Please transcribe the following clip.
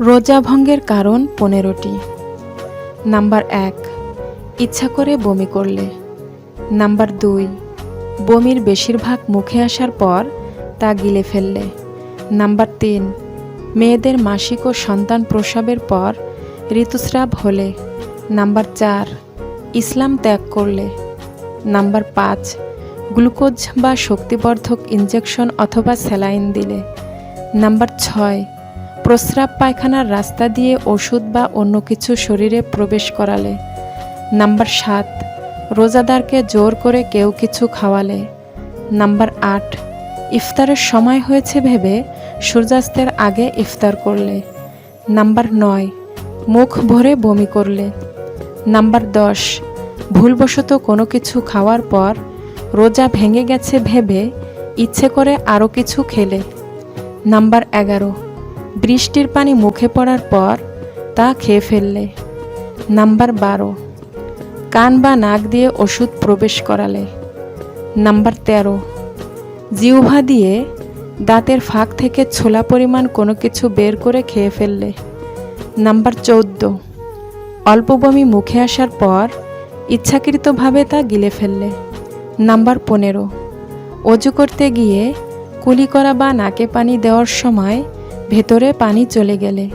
রোজা ভঙ্গের কারণ পনেরোটি। নাম্বার এক, ইচ্ছা করে বমি করলে। নাম্বার দুই, বমির বেশিরভাগ মুখে আসার পর তা গিলে ফেললে। নাম্বার তিন, মেয়েদের মাসিক ও সন্তান প্রসবের পর ঋতুস্রাব হলে। নাম্বার চার, ইসলাম ত্যাগ করলে। নাম্বার পাঁচ, গ্লুকোজ বা শক্তিবর্ধক ইনজেকশন অথবা স্যালাইন দিলে। নাম্বার ছয় প্রস্রাব পায়খানার রাস্তা দিয়ে ওষুধ বা অন্য কিছু শরীরে প্রবেশ করালে। নাম্বার সাত, রোজাদারকে জোর করে কেউ কিছু খাওয়ালে। নাম্বার আট, ইফতারের সময় হয়েছে ভেবে সূর্যাস্তের আগে ইফতার করলে। নাম্বার নয়, মুখ ভরে বমি করলে। নাম্বার দশ, ভুলবশত কোনো কিছু খাওয়ার পর রোজা ভেঙে গেছে ভেবে ইচ্ছে করে আরও কিছু খেলে। নাম্বার এগারো বৃষ্টির পানি মুখে পড়ার পর তা খেয়ে ফেললে। নাম্বার বারো, কান বা নাক দিয়ে ওষুধ প্রবেশ করালে। নাম্বার তেরো জিউভা দিয়ে দাঁতের ফাঁক থেকে ছোলা পরিমাণ কোনো কিছু বের করে খেয়ে ফেললে। নাম্বার চৌদ্দ, অল্প বমি মুখে আসার পর ইচ্ছাকৃতভাবে তা গিলে ফেললে। নাম্বার পনেরো, অজু করতে গিয়ে কুলি করা বা নাকে পানি দেওয়ার সময় ভেতরে পানি চলে গেলে।